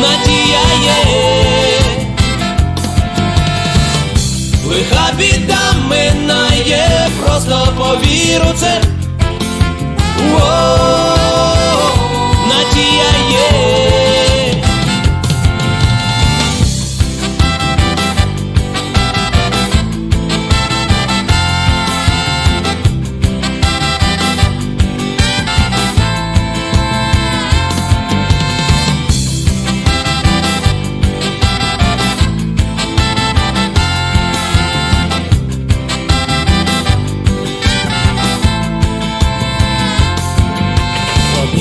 Надія є, лиха біда минає, просто повір це.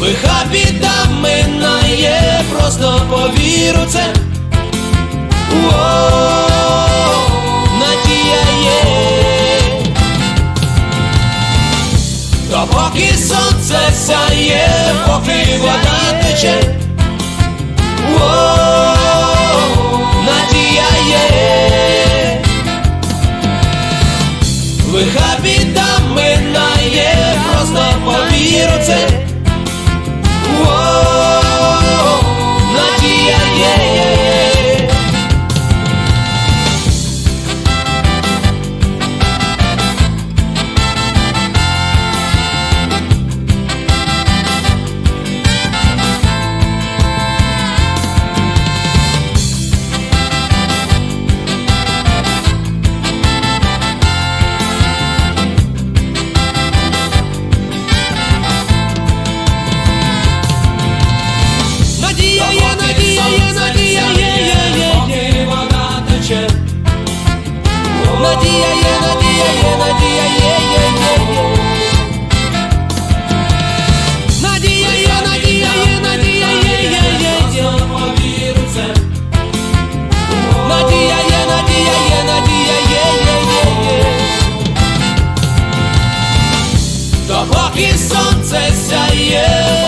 Лиха біда минає, просто повір у це. Надія є, допоки сонце сяє, поки вода тече. Допоки сонце сяє,